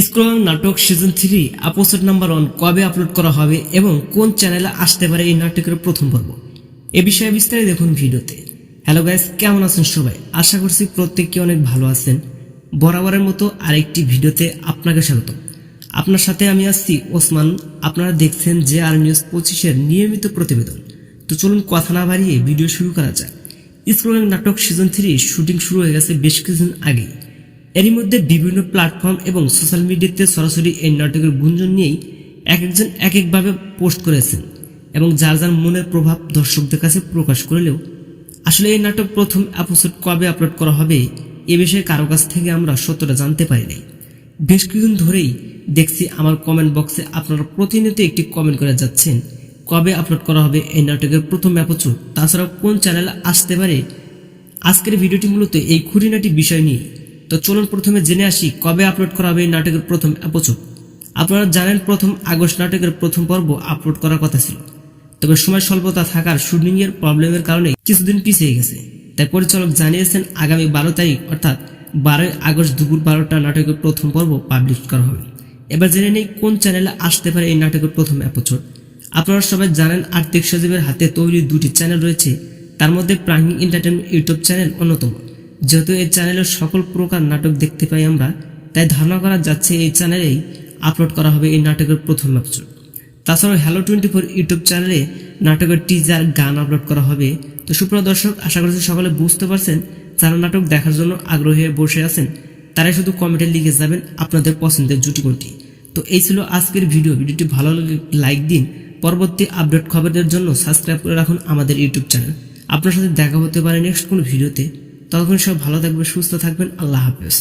School নাটক season three episode number one কবে upload করা হবে এবং কোন চ্যানেলে আসতে পারে এই নাটকের প্রথম পর্ব? এ বিষয়ে বিস্তারিত দেখুন ভিডিওতে। হ্যালো গাইস কেমন আছেন সবাই? আশা করছি প্রত্যেককে অনেক ভালো আছেন। বরাবরের মতো আরেকটি ভিডিওতে আপনাকে স্বাগত আপনার সাথে আমি আসছি ওসমান। আপনারা দেখছেন যে আর নিউজ পঁচিশের নিয়মিত প্রতিবেদন। তো চলুন কথা না বাড়িয়ে ভিডিও শুরু করা যাক। স্ক্রলিং নাটক সিজন থ্রি শুটিং শুরু হয়ে গেছে বেশ কিছুদিন আগে। এরই মধ্যে বিভিন্ন প্ল্যাটফর্ম এবং সোশ্যাল মিডিয়াতে সরাসরি এই নাটকের গুঞ্জন নিয়েই এক একজন এক একভাবে পোস্ট করেছেন এবং যার যার মনের প্রভাব দর্শকদের কাছে প্রকাশ করলেও আসলে এই নাটক প্রথম এপিসোড কবে আপলোড করা হবে এ বিষয়ে কারও কাছ থেকে আমরা সত্যটা জানতে পারি নাই। বেশ কিছুদিন ধরেই দেখছি আমার কমেন্ট বক্সে আপনারা প্রতিনিয়ত একটি কমেন্ট করে যাচ্ছেন কবে আপলোড করা হবে এই নাটকের প্রথম এপিসোড তাছাড়াও কোন চ্যানেলে আসতে পারে? আজকের ভিডিওটি মূলত এই খুঁটিনাটি বিষয় নিয়ে। তো চলুন প্রথমে জেনে আসি কবে আপলোড করা হবে এই নাটকের প্রথম এপিসোড আপনারা জানেন প্রথম আগস্ট নাটকের প্রথম পর্ব আপলোড করার কথা ছিল। তবে সময় স্বল্পতা থাকার শুটিং এর প্রবলেমের কারণে কিছুদিন পিছিয়ে গেছে। তাই পরিচালক জানিয়েছেন আগামী বারো তারিখ, অর্থাৎ বারোই আগস্ট দুপুর বারোটা নাটকের প্রথম পর্ব পাবলিশ করা হবে। এবার জেনে নেই কোন চ্যানেলে আসতে পারে এই নাটকের প্রথম এপিসোড আপনারা সবাই জানেন আর্থিক সজীবের হাতে তৈরি দুটি চ্যানেল রয়েছে। তার মধ্যে প্রাঙ্গিক এন্টারটেনমেন্ট ইউটিউব চ্যানেল অন্যতম। যেহেতু এই চ্যানেলের সকল প্রকার নাটক দেখতে পাই আমরা, তাই ধারণা করা যাচ্ছে এই চ্যানেলেই আপলোড করা হবে এই নাটকের প্রথম এপিসোড তাছাড়াও হ্যালো টোয়েন্টি ফোর ইউটিউব চ্যানেলে নাটকের টিজার গান আপলোড করা হবে। তো সুপ্রিয় দর্শক, আশা করছি সকলে বুঝতে পারছেন যারা নাটক দেখার জন্য আগ্রহী বসে আছেন, তারাই শুধু কমেন্টে লিখে যাবেন আপনাদের পছন্দের জুটি কোনটি। তো এই ছিল আজকের ভিডিও। ভিডিওটি ভালো লাগলে লাইক দিন পরবর্তী আপডেট খবরদের জন্য সাবস্ক্রাইব করে রাখুন আমাদের ইউটিউব চ্যানেল। আপনার সাথে দেখা হতে পারে নেক্সট কোনো ভিডিওতে। ততক্ষণ সব ভালো থাকবে সুস্থ থাকবেন। আল্লাহ হাফেজ।